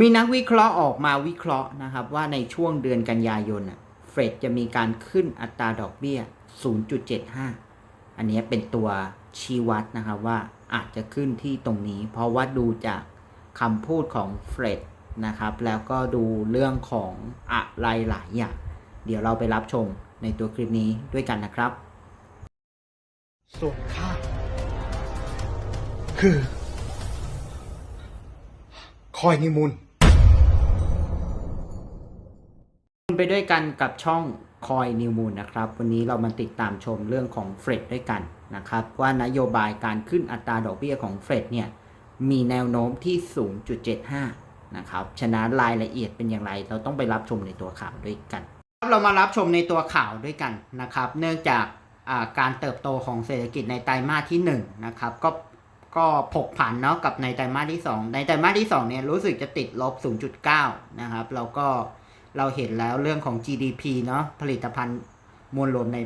มีนักวิเคราะห์ออกมาวิเคราะห์นะครับ ว่าในช่วงเดือนกันยายนเฟดจะมีการขึ้นอัตราดอกเบี้ย 0.75 อันนี้เป็นตัวชี้วัดนะครับว่าอาจจะขึ้นที่ตรงนี้ เพราะว่าดูจากคำพูดของเฟดนะครับ แล้วก็ดูเรื่องของอะไรหลายอย่าง เดี๋ยวเราไปรับชมในตัวคลิปนี้ด้วยกันนะครับ ส่วนข้าคือ คอยนิมูลไปด้วยกันกับช่องคอยนิวมูลนะครับ วันนี้เรามาติดตามชมเรื่องของเฟดด้วยกันนะครับ ว่านโยบายการขึ้นอัตราดอกเบี้ยของเฟดเนี่ยมีแนวโน้มที่ 0.75 นะครับ ฉะนั้นรายละเอียดเป็นอย่างไร เราต้องไปรับชมในตัวข่าวด้วยกัน เรามารับชมในตัวข่าวด้วยกันนะครับ เนื่องจากาการเติบโตของเศรษฐกิจในไตรมาสที่1นะครับก็ ก็ผกผันเนาะกับในไตรมาสที่ 2 ในไตรมาสที่2เนี่ยรู้สึกจะติดลบ 0.9 นะครับแล้วก็เราเห็นแล้วเรื่องของ GDP เนาะผลิตภัณฑ์มวลรวมใน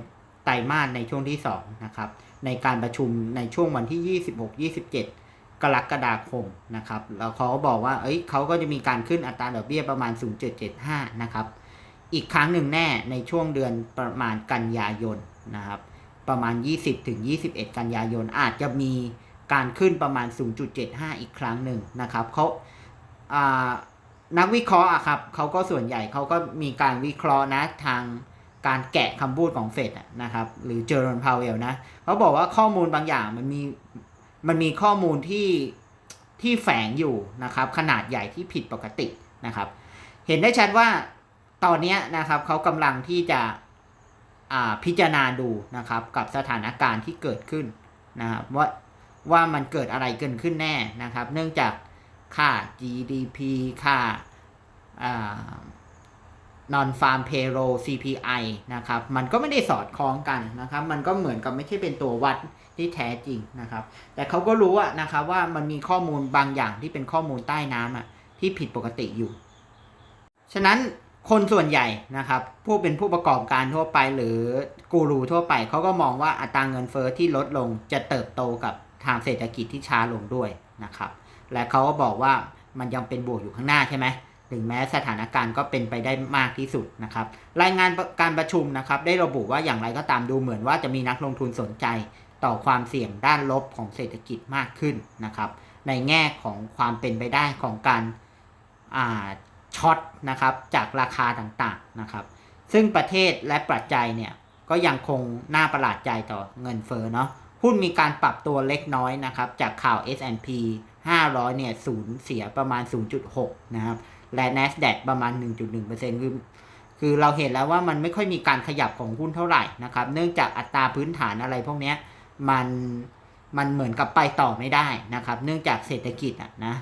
ไตรมาสในช่วงที่ 2 นะครับ ในการประชุมในช่วงวันที่ 26-27 กรกฎาคมนะครับแล้วเขาก็บอกว่าเอ้ยเขาก็จะมีการขึ้นอัตราดอกเบี้ยประมาณ 0.75 นะครับ อีกครั้งหนึ่งแน่ในช่วงเดือนประมาณกันยายนนะครับ ประมาณ 20ถึง21 กันยายนอาจจะมี การขึ้นประมาณ 0.75 อีกครั้งหนึ่งนะครับเขาานักวิเคราะห์อะครับเขาก็ส่วนใหญ่เขาก็มีการวิเคราะห์นะทางการแกะคำพูดของเฟดนะครับหรือเจอร์นพาวเวลนะเขาบอกว่าข้อมูลบางอย่างมันมีมันมีข้อมูลที่ที่แฝงอยู่นะครับขนาดใหญ่ที่ผิดปกตินะครับ เห็นได้ชัดว่าตอนนี้นะครับเขากำลังที่จะพิจารณาดูนะครับกับสถานการณ์ที่เกิดขึ้นนะครับว่า ว่ามันเกิดอะไรเกินขึ้นแน่นะครับ เนื่องจากค่า GDP ค่าอ่า non farm payroll CPI นะครับ มันก็ไม่ได้สอดคล้องกันนะครับ มันก็เหมือนกับไม่ใช่เป็นตัววัดที่แท้จริงนะครับ แต่เขาก็รู้อะนะครับว่ามันมีข้อมูลบางอย่างที่เป็นข้อมูลใต้น้ำอะที่ผิดปกติอยู่ ฉะนั้นคนส่วนใหญ่นะครับผู้เป็นผู้ประกอบการทั่วไปหรือกูรูทั่วไปเขาก็มองว่าอัตราเงินเฟอ้อที่ลดลงจะเติบโตกับ ทางเศรษฐกิจที่ช้าลงด้วยนะครับ และเขาก็บอกว่ามันยังเป็นบวกอยู่ข้างหน้าใช่ไหมถึงแม้สถานการณ์ก็เป็นไปได้มากที่สุดนะครับ รายงานการประชุมนะครับ ได้ระบุว่าอย่างไรก็ตามดูเหมือนว่าจะมีนักลงทุนสนใจต่อความเสี่ยงด้านลบของเศรษฐกิจมากขึ้นนะครับ ในแง่ของความเป็นไปได้ของการาช็อตนะครับจากราคาต่างๆนะครับ ซึ่งประเทศและปัจจัยเนี่ยก็ยังคงน่าประหลาดใจต่อเงินเฟ้อเนาะ หุ้นมีการปรับตัวเล็กน้อยนะครับ จากข่าว S&P 500 เนี่ยสูญเสียประมาณ 0.6 นะครับ และ NASDAQ ประมาณ 1.1%คือคือเราเห็นแล้วว่ามันไม่ค่อยมีการขยับของหุ้นเท่าไหร่นะครับ เนื่องจากอัตราพื้นฐานอะไรพวกเนี้ยมันมันเหมือนกับไปต่อไม่ได้นะครับ เนื่องจากเศรษฐกิจอะนะ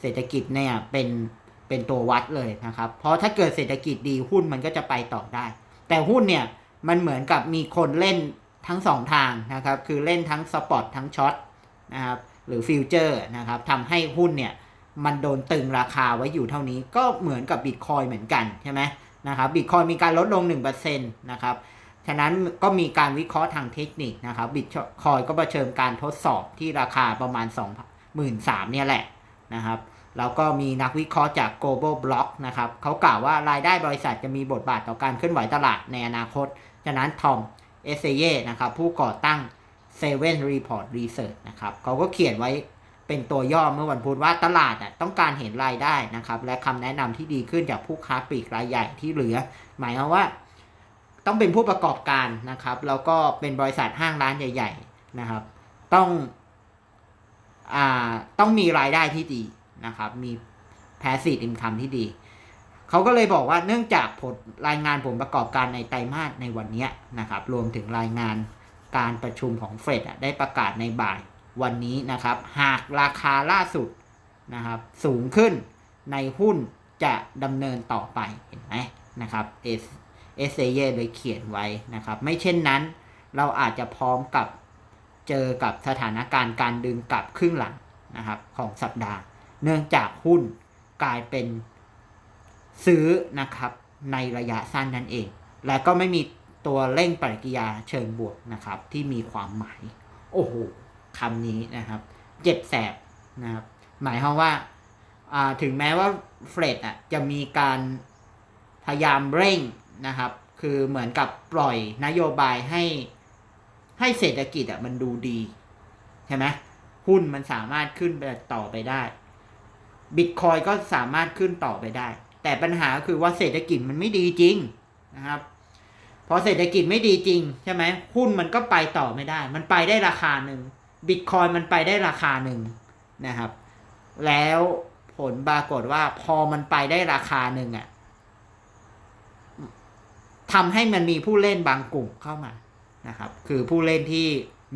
เศรษฐกิจเนี่ยเป็นเป็นตัววัดเลยนะครับ เพราะถ้าเกิดเศรษฐกิจดีหุ้นมันก็จะไปต่อได้ แต่หุ้นเนี่ยมันเหมือนกับมีคนเล่น ทั้งสองทางนะครับ คือเล่นทั้งสปอตทั้งช็อตนะครับหรือฟิวเจอร์นะครับทำให้หุ้นเนี่ยมันโดนตึงราคาไว้อยู่เท่านี้ก็เหมือนกับบิตคอยเหมือนกันใช่ไหมนะครับบิตคอยมีการลดลง 1%นะครับฉะนั้นก็มีการวิเคราะห์ทางเทคนิคนะครับบิตคอยก็เผชิญการทดสอบที่ราคาประมาณ 23,000เนี่ยแหละนะครับแล้วก็มีนักวิเคราะห์จาก global block นะครับเขากล่าวว่ารายได้บริษัทจะมีบทบาทต่อการเคลื่อนไหวตลาดในอนาคต ฉะนั้นทอม เอเซเย่นะครับผู้ก่อตั้ง Seven Report Research นะครับเขาก็เขียนไว้เป็นตัวย่อเมื่อวันพุธว่าตลาดอะต้องการเห็นรายได้นะครับ และคำแนะนำที่ดีขึ้นจากผู้ค้าปลีกรายใหญ่ที่เหลือ หมายความว่า ต้องเป็นผู้ประกอบการนะครับ แล้วก็เป็นบริษัทห้างร้านใหญ่ ๆนะครับ ต้องอ่าต้องมีรายได้ที่ดีนะครับ มี passive income ที่ดี เขาก็เลยบอกว่าเนื่องจากผลรายงานผลประกอบการในไตรมาสในวันนี้นะครับ รวมถึงรายงานการประชุมของเฟดได้ประกาศในบ่ายวันนี้นะครับ หากราคาล่าสุดนะครับ สูงขึ้นในหุ้นจะดำเนินต่อไปเห็นไหมนะครับเอสเอสเเยเลยเขียนไว้นะครับ ไม่เช่นนั้นเราอาจจะพร้อมกับเจอกับสถานการณ์การดึงกลับครึ่งหลังนะครับของสัปดาห์ เนื่องจากหุ้นกลายเป็น ซื้อนะครับในระยะสั้นนั่นเอง และก็ไม่มีตัวเร่งปฏิกิริยาเชิงบวกนะครับ ที่มีความหมาย โอ้โหคำนี้นะครับ เจ็บแสบนะครับ หมายความว่าาถึงแม้ว่าเฟรดอะจะมีการพยายามเร่งนะครับ คือเหมือนกับปล่อยนโยบายให้ให้เศรษฐกิจอะมันดูดีใช่ไหมหุ้นมันสามารถขึ้นไปต่อไปได้บิตคอยก็สามารถขึ้นต่อไปได้ แต่ปัญหาคือว่าเศรษฐกิจมันไม่ดีจริงนะครับพอเศรษฐกิจไม่ดีจริงใช่ไหมหุ้นมันก็ไปต่อไม่ได้ มันไปได้ราคาหนึ่งบิตคอยมันไปได้ราคาหนึ่งนะครับ แล้วผลปรากฏว่าพอมันไปได้ราคาหนึ่งอะทำให้มันมีผู้เล่นบางกลุ่มเข้ามานะครับ คือผู้เล่นที่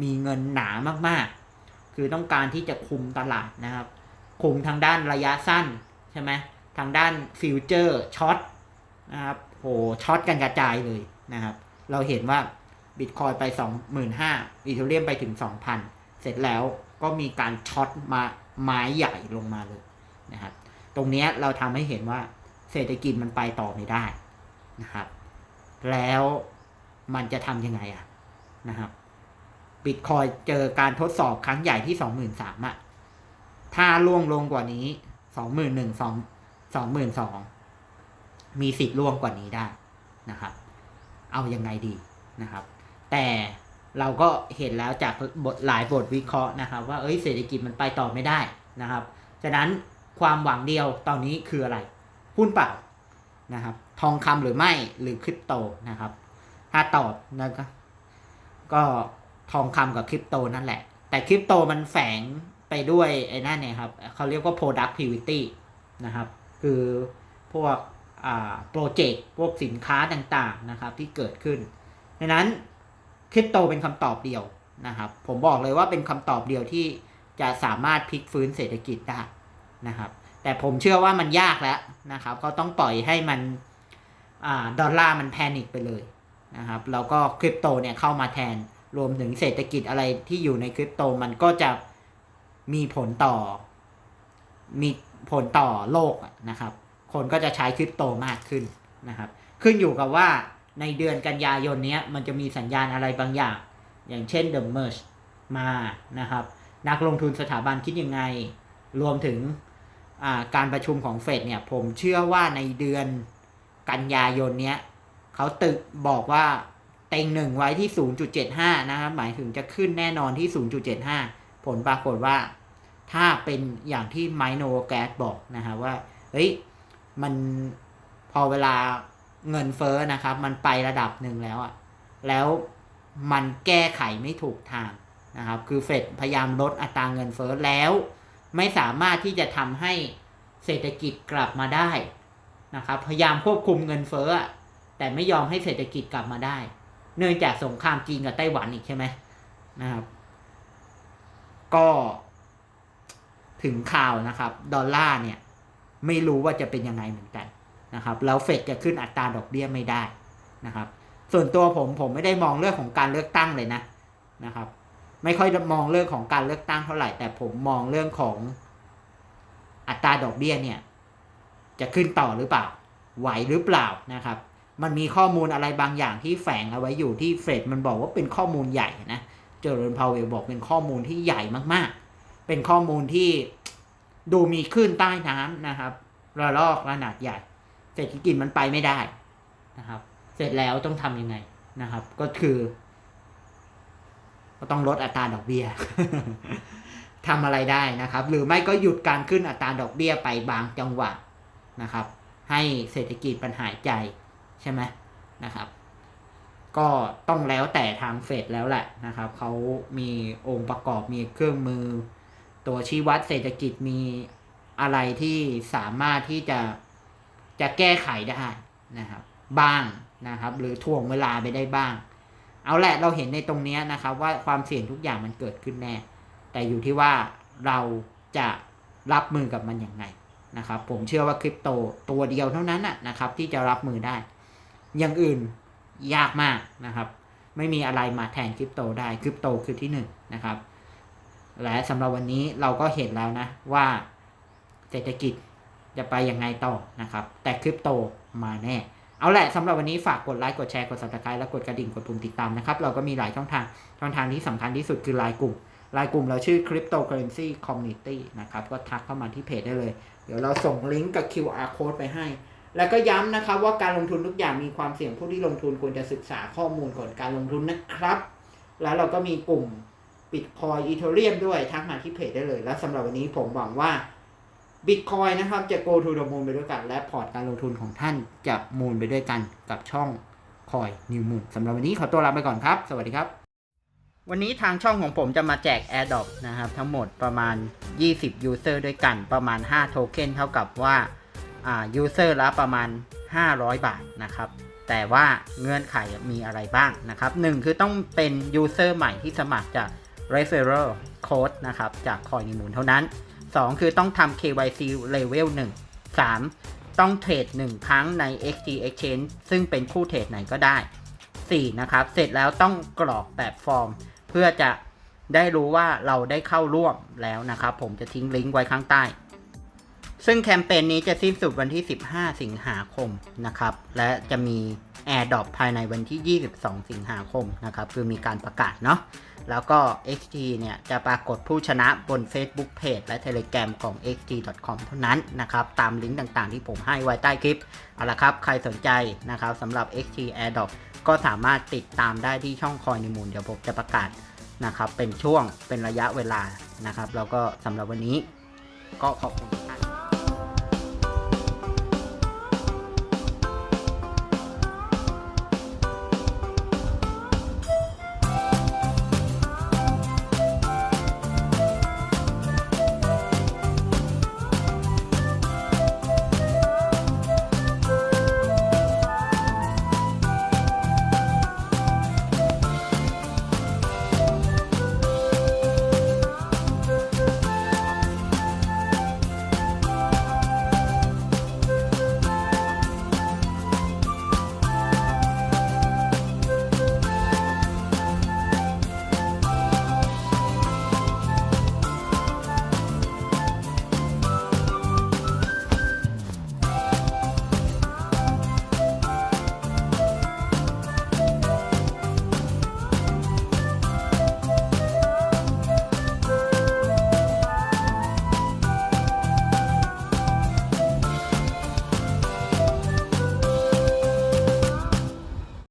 มีเงินหนามากๆ คือต้องการที่จะคุมตลาดนะครับ คุมทางด้านระยะสั้นใช่ไหม ทางด้านฟิวเจอร์ช็อตนะครับโหช็อตกันกระจายเลยนะครับ เราเห็นว่าบิตคอยไป 25,000อีเทเรียมไปถึง 2,000 เสร็จแล้วก็มีการช็อตมาไม้ใหญ่ลงมาเลยนะครับ ตรงเนี้ยเราทำให้เห็นว่าเศรษฐกิจมันไปต่อไม่ได้นะครับ แล้วมันจะทำยังไงอะนะครับบิตคอยเจอการทดสอบครั้งใหญ่ที่ 23,000อะถ้าล่วงลงกว่านี้สองหมื่นหนึ่ง สองหมื่นสองมีสิทธิ์ล่วงกว่านี้ได้นะครับ เอายังไงดีนะครับ แต่เราก็เห็นแล้วจากบทหลายบทวิเคราะห์นะครับ ว่าเอ้ยเศรษฐกิจมันไปต่อไม่ได้นะครับฉะนั้นความหวังเดียวตอนนี้คืออะไรหุ้นเปล่านะครับ ทองคำหรือไม่หรือคริปโตนะครับ ถ้าตอบนะครับก็ทองคำกับคริปโตนั่นแหละ แต่คริปโตมันแฝงไปด้วยไอ้นั่นเนี่ยครับเขาเรียกว่า productivity นะครับ คือพวกโปรเจกต์พวกสินค้าต่างๆนะครับที่เกิดขึ้นดังนั้นคริปโตเป็นคำตอบเดียวนะครับ ผมบอกเลยว่าเป็นคำตอบเดียวที่จะสามารถพลิกฟื้นเศรษฐกิจได้นะครับ แต่ผมเชื่อว่ามันยากแล้วนะครับเขาต้องปล่อยให้มันอดอลลาร์มันแพนิคไปเลยนะครับ แล้วก็คริปโตเนี่ยเข้ามาแทนรวมถึงเศรษฐกิจอะไรที่อยู่ในคริปโตมันก็จะมีผลต่อมี ผลต่อโลกนะครับ คนก็จะใช้คริปโตมากขึ้นนะครับ ขึ้นอยู่กับว่าในเดือนกันยายนนี้มันจะมีสัญญาณอะไรบางอย่าง อย่างเช่น The Merge มานะครับ นักลงทุนสถาบันคิดยังไง รวมถึงการประชุมของเฟดเนี่ย ผมเชื่อว่าในเดือนกันยายนเนี้ยเขาตึกบอกว่าเต็งหนึ่งไว้ที่ 0.75 นะครับ หมายถึงจะขึ้นแน่นอนที่ 0.75 ผลปรากฏว่า ถ้าเป็นอย่างที่ไมโนแกสบอกนะฮะว่าเฮ้ยมันพอเวลาเงินเฟ้อนะครับ มันไประดับหนึ่งแล้วอะแล้วมันแก้ไขไม่ถูกทางนะครับ คือเฟดพยายามลดอัตราเงินเฟ้อแล้วไม่สามารถที่จะทำให้เศรษฐกิจกลับมาได้นะครับ พยายามควบคุมเงินเฟ้อแต่ไม่ยอมให้เศรษฐกิจกลับมาได้ เนื่องจากสงครามจีนกับไต้หวันอีกใช่ไหมนะครับ ก็ ถึงข่าวนะครับ ดอลลาร์เนี่ย ไม่รู้ว่าจะเป็นยังไงเหมือนกันนะครับแล้วเฟดจะขึ้นอัตราดอกเบี้ยไม่ได้นะครับ ส่วนตัวผมผมไม่ได้มองเรื่องของการเลือกตั้งเลยนะนะครับ ไม่ค่อยมองเรื่องของการเลือกตั้งเท่าไหร่ แต่ผมมองเรื่องของอัตราดอกเบี้ยเนี่ย จะขึ้นต่อหรือเปล่า ไหวหรือเปล่านะครับ มันมีข้อมูลอะไรบางอย่างที่แฝงเอาไว้อยู่ที่เฟดมันบอกว่าเป็นข้อมูลใหญ่นะเจอร์นพาวเวลบอกเป็นข้อมูลที่ใหญ่มากๆ เป็นข้อมูลที่ดูมีคลื่นใต้น้ำนะครับ ระลอกขนาดใหญ่ เศรษฐกิจมันไปไม่ได้นะครับ เสร็จแล้วต้องทำยังไงนะครับ ก็คือ ก็ต้องลดอัตราดอกเบี้ยทำอะไรได้นะครับ หรือไม่ก็หยุดการขึ้นอัตราดอกเบี้ยไปบางจังหวะนะครับ ให้เศรษฐกิจปัญหายใจใช่ไหมนะครับ ก็ต้องแล้วแต่ทางเฟดแล้วแหละนะครับเขามีองค์ประกอบมีเครื่องมือ ตัวชี้วัดเศรษฐกิจมีอะไรที่สามารถที่จะจะแก้ไขได้นะครับ บ้างนะครับ หรือถ่วงเวลาไปได้บ้าง เอาแหละเราเห็นในตรงนี้นะครับ ว่าความเสี่ยงทุกอย่างมันเกิดขึ้นแน่ แต่อยู่ที่ว่าเราจะรับมือกับมันอย่างไงนะครับ ผมเชื่อว่าคริปโตตัวเดียวเท่านั้นนะนะครับ ที่จะรับมือได้ อย่างอื่นยากมากนะครับ ไม่มีอะไรมาแทนคริปโตได้คริปโตคือที่หนึ่งนะครับ และสำหรับวันนี้เราก็เห็นแล้วนะว่าเศรษฐกิจจะไปยังไงต่อนะครับ แต่คริปโตมาแน่ เอาแหละสำหรับวันนี้ฝากกดไลค์กดแชร์กด subscribe และกดกระดิ่งกดปุ่มติดตามนะครับ เราก็มีหลายช่องทาง ช่องทางที่สำคัญที่สุดคือไลน์กลุ่มไลน์กลุ่มเราชื่อ cryptocurrency community นะครับ ก็ทักเข้ามาที่เพจได้เลย เดี๋ยวเราส่งลิงก์กับ QR code ไปให้ แล้วก็ย้ำนะครับว่าการลงทุนทุกอย่างมีความเสี่ยงผู้ที่ลงทุนควรจะศึกษาข้อมูลก่อนการลงทุนนะครับ แล้วเราก็มีกลุ่ม บิตคอยอีเทเรียมด้วยทักมาที่เพจได้เลย และสำหรับวันนี้ผมหวังว่าบิตคอยนะครับจะ go to the moon ไปด้วยกัน และพอร์ตการลงทุนของท่านจะมูนไปด้วยกันกับช่องคอยนิวมูนสำหรับวันนี้ขอตัวลาไปก่อนครับ สวัสดีครับ วันนี้ทางช่องของผมจะมาแจก AirDrop นะครับ ทั้งหมดประมาณ 20 User ด้วยกันประมาณ 5 โทเค็นเท่ากับว่าอ่า User ละประมาณ 500 บาทนะครับแต่ว่าเงื่อนไขมีอะไรบ้างนะครับ 1 คือต้องเป็น User ใหม่ที่สมัครจาก Referral Code นะครับ จาก Coin มูลเท่านั้น 2 คือต้องทำ KYC Level 1 3 ต้องเทรด1 ครั้งใน XT Exchange ซึ่งเป็นคู่เทรดไหนก็ได้ 4 นะครับ เสร็จแล้วต้องกรอกแบบฟอร์ม เพื่อจะได้รู้ว่าเราได้เข้าร่วมแล้วนะครับ ผมจะทิ้งลิงก์ไว้ข้างใต้ ซึ่งแคมเปญนี้จะสิ้นสุดวันที่ 15 สิงหาคมนะครับ และจะมี AirDrop ภายในวันที่ 22 สิงหาคมนะครับคือมีการประกาศเนาะแล้วก็ XT เนี่ยจะปรากฏผู้ชนะบน Facebook Page และ Telegram ของ xt.com เท่านั้นนะครับตามลิงก์ต่างๆที่ผมให้ไว้ใต้คลิปเอาละครับใครสนใจนะครับสำหรับ XT AirDrop ก็สามารถติดตามได้ที่ช่องคอยนิมูลเดี๋ยวผมจะประกาศนะครับเป็นช่วงเป็นระยะเวลานะครับ แล้วก็สำหรับวันนี้ก็ขอบคุณ